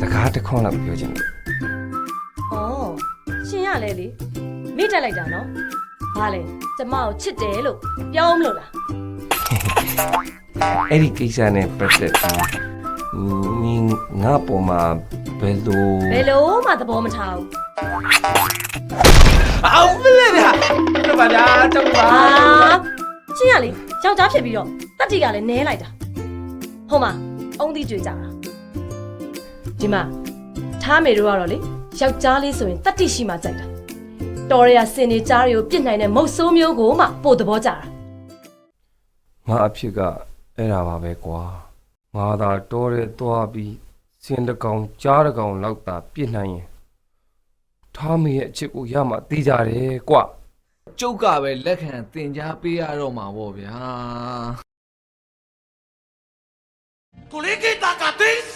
စကားတစ်ခွန်းလောက်ပြောချင်တယ်။အော်ရှင်ရလဲလေမိတက်လိုက်တာနော်။ဘာလဲကျမကိုချစ်တယ်လို့ပြောမလို့လား။အဲ့ဒီကိစ္စနဲ့ပတ်သက်ပြီးမင်းငါပေါ်မှာဘယ်လိုဘယ်လိုမှသဘောမထားဘူး။အော်မလဲဗျာ။ဘာသာတော့ပါ။ရှင်ရလေယောက်ျားဖြစ်ပြီးတော့တတ်တီကလည်းနဲလိုက်တာ။ဟုတ်မှာအုံးသီးကြွေကြတာ။ ဒီမှာထားမေတို့ကတော့လေယောက်ျားလေးဆိုရင်တတ်တိရှိမှကြိုက်တာတော်ရရစင်နေကြားတွေကိုပြစ်နိုင်တဲ့မုတ်ဆိုးမျိုးကိုမှပို့သဘောကြတာငါအဖြစ်ကအဲ့ဒါပါပဲကွာငါသာတော်ရဲသွားပြီးစင်တကောင်ကြားတကောင်လောက်သာပြစ်နိုင်ရင်ထားမေရဲ့အချစ်ကိုရမှသိကြတယ်ကွာကျုပ်ကပဲလက်ခံတင် जा ပေးရတော့မှာပေါ့ဗျာ Kuliki takatis,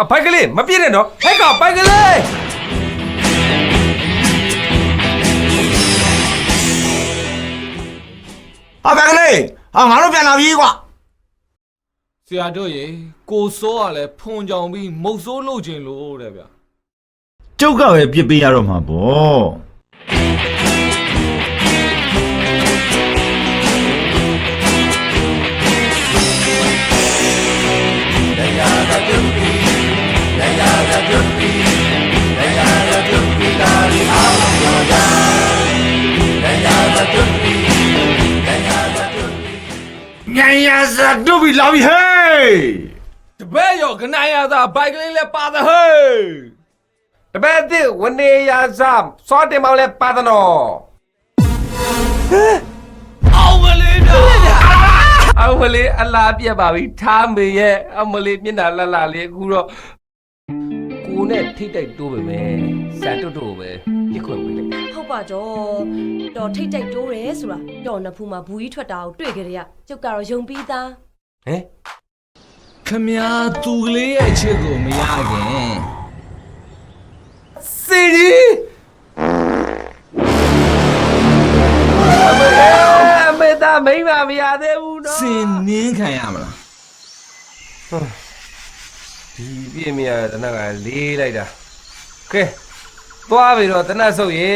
အဘိုက်ကလေးမပြည့်နဲ့နော်ဟဲ့ကောင်ဘိုက်ကလေးဟာဘယ်ကလေးဟာငါတို့ပြန်လာပြီကွာဆရာတို့ရေကိုစောကလည်းဖုန်ကြောင်ပြီးမုတ်ဆိုးလုပ်ခြင်းလို့တဲ့ဗျာကျုပ်ကပဲပြစ်ပေးရတော့မှာပေါ့ ညံရစာတို့ပြီလာပြီဟေးတပည့်ရောခဏရသာဘိုက်ကလေးလည်းပါသဟဲ့တပည့်တစ်ဝနေရစားစောတင်မောင်လဲပါသနော်အောင်မလေးတော့အမလေးအလားပြက်ပါပြီထားမေရဲ့အမလေးမျက်နှာလှလှလေးအခုတော့ကိုနဲ့ထိတ်တိုက်တိုးပဲမယ်စံတွတ်တို့ပဲပြစ်ခွင့်ပေးလိုက်ဟုတ် ပါကြောတော်ထိတ်တိုက်တိုးတယ်ဆိုတာတော်နဖူးမှာဘူးကြီးထွက်တာကိုတွေ့ကြရကျုပ်ကတော့ယုံပြီးသားဟမ်ခမညာသူကလေးရဲ့အချစ်ကိုမရခင်စီကြီးအမေအမေသားမိမမရသေးဘူးနော်စင်နင်းခံရမလားဒီပြည့်မရတဲ့တနက်ကလေးလိုက်တာကဲ သွားပြီတော့တနက်ဆုပ်ရေ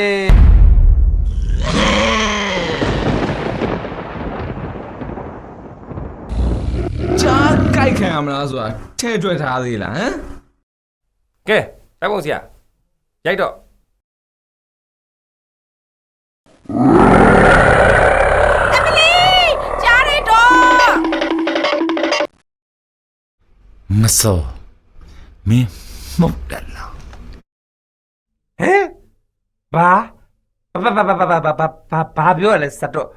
ကြားကြိုက်ခံရမလားဆိုတာထဲထွက်ထားသေးလားဟမ်ကဲတိုက်ပုံဆရာရိုက်တော့ကြားရတော့မစောမင်းမှုတ်တယ်လား ဟမ် ဘာဘာဘာဘာဘာဘာဘာဘာဘာပြောရလဲစတော့